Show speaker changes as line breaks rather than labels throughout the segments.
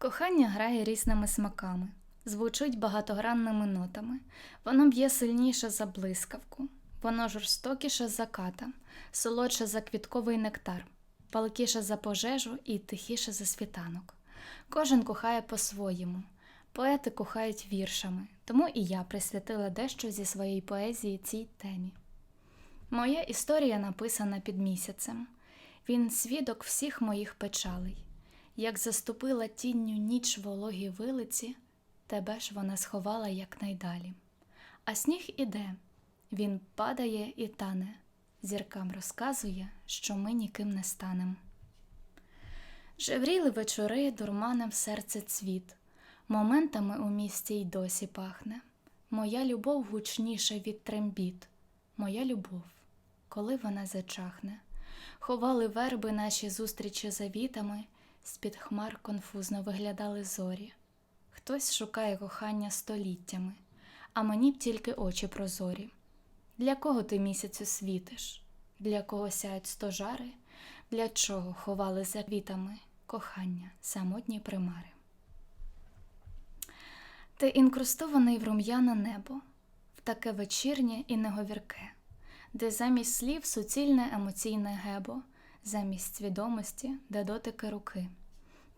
Кохання грає різними смаками, звучить багатогранними нотами. Воно б'є сильніше за блискавку, воно жорстокіше за ката, солодше за квітковий нектар, палкіше за пожежу і тихіше за світанок. Кожен кохає по-своєму. Поети кохають віршами, тому і я присвятила дещо зі своєї поезії цій темі. Моя історія написана під місяцем. Він свідок всіх моїх печалей. Як заступила тінню ніч вологі вилиці, тебе ж вона сховала якнайдалі. А сніг іде, він падає і тане, зіркам розказує, що ми ніким не станем. Жевріли вечори, дурманив серце цвіт, моментами у місті й досі пахне. Моя любов гучніша від трембіт, моя любов, коли вона зачахне. Ховали верби наші зустрічі за вітами, з-під хмар конфузно виглядали зорі. Хтось шукає кохання століттями, а мені б тільки очі прозорі. Для кого ти місяцю світиш? Для кого сяють стожари? Для чого ховали за вітами кохання, самотні примари? Ти інкрустований в рум'яне небо, в таке вечірнє і неговірке, де замість слів суцільне емоційне гебо, замість свідомості, де дотики руки.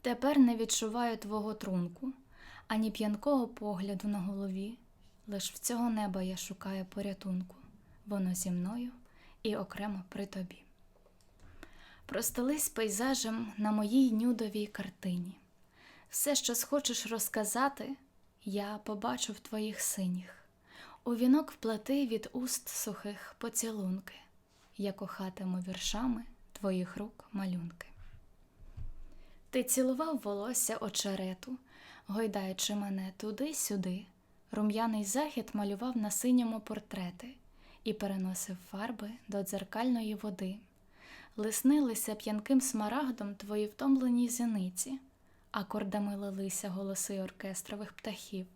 Тепер не відчуваю твого трунку, ані п'янкого погляду на голові. Лиш в цього неба я шукаю порятунку, воно зі мною і окремо при тобі. Простелись пейзажем на моїй нюдовій картині. Все, що схочеш розказати, я побачу в твоїх синіх. У вінок вплати від уст сухих поцілунки, я кохатиму віршами твоїх рук малюнки. Ти цілував волосся очерету, гойдаючи мене туди-сюди, рум'яний захід малював на синьому портрети і переносив фарби до дзеркальної води. Лиснилися п'янким смарагдом твої втомлені зіниці, акордами лилися голоси оркестрових птахів.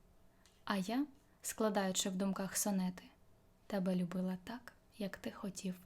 А я, складаючи в думках сонети, тебе любила так, як ти хотів.